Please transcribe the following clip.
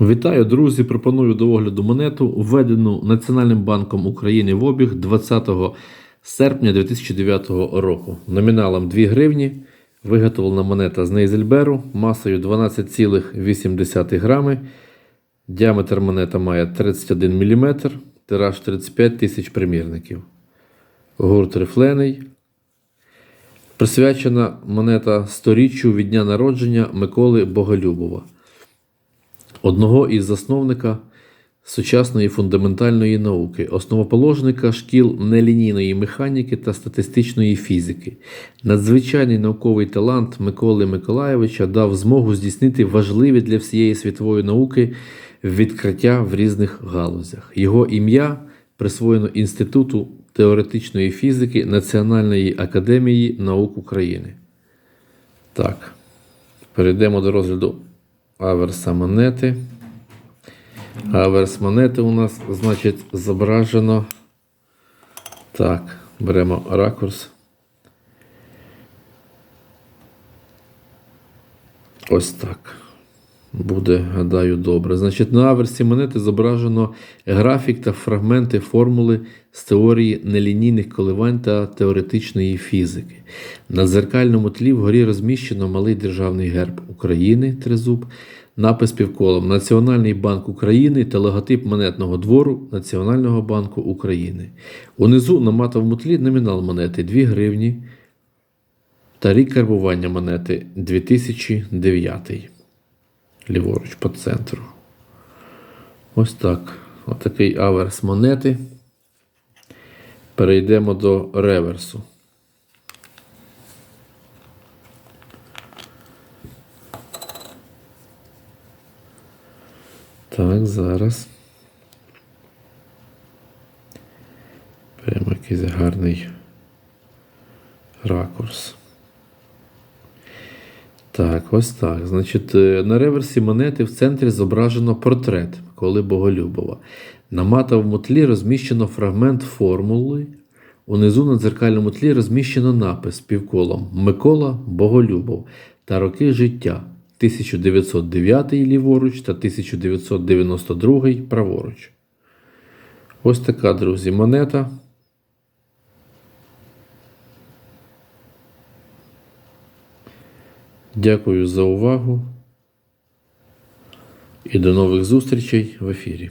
Вітаю, друзі! Пропоную до огляду монету, введену Національним банком України в обіг 20 серпня 2009 року. Номіналом 2 гривні. Виготовлена монета з Нейзельберу масою 12,8 грами. Діаметр монета має 31 мм, тираж 35 тисяч примірників. Гурт рифлений. Присвячена монета сторіччю від дня народження Миколи Боголюбова одного із засновника сучасної фундаментальної науки, основоположника шкіл нелінійної механіки та статистичної фізики. Надзвичайний науковий талант Миколи Миколайовича дав змогу здійснити важливі для всієї світової науки відкриття в різних галузях. Його ім'я присвоєно Інституту теоретичної фізики Національної академії наук України. Так, перейдемо до розгляду аверса монети. Аверс монети у нас, значить, зображено. Так, беремо ракурс. Ось так. Буде, гадаю, добре. Значить, на аверсі монети зображено графік та фрагменти формули з теорії нелінійних коливань та теоретичної фізики. На дзеркальному тлі вгорі розміщено малий державний герб України тризуб, напис півколом Національний банк України та логотип монетного двору Національного банку України. Унизу на матовому тлі номінал монети 2 гривні та рік карбування монети 2009 ліворуч по центру. Ось так. Отакий аверс монети. Перейдемо до реверсу. Так, зараз. Прямо якийсь гарний ракурс. Так, ось так. Значить, е, на реверсі монети в центрі зображено портрет Миколи Боголюбова. На матовому тлі розміщено фрагмент формули. Унизу на дзеркальному тлі розміщено напис півколом Микола Боголюбов та роки життя 1909 ліворуч та 1992 праворуч. Ось така, друзі, монета. Дякую за увагу і до нових зустрічей в ефірі.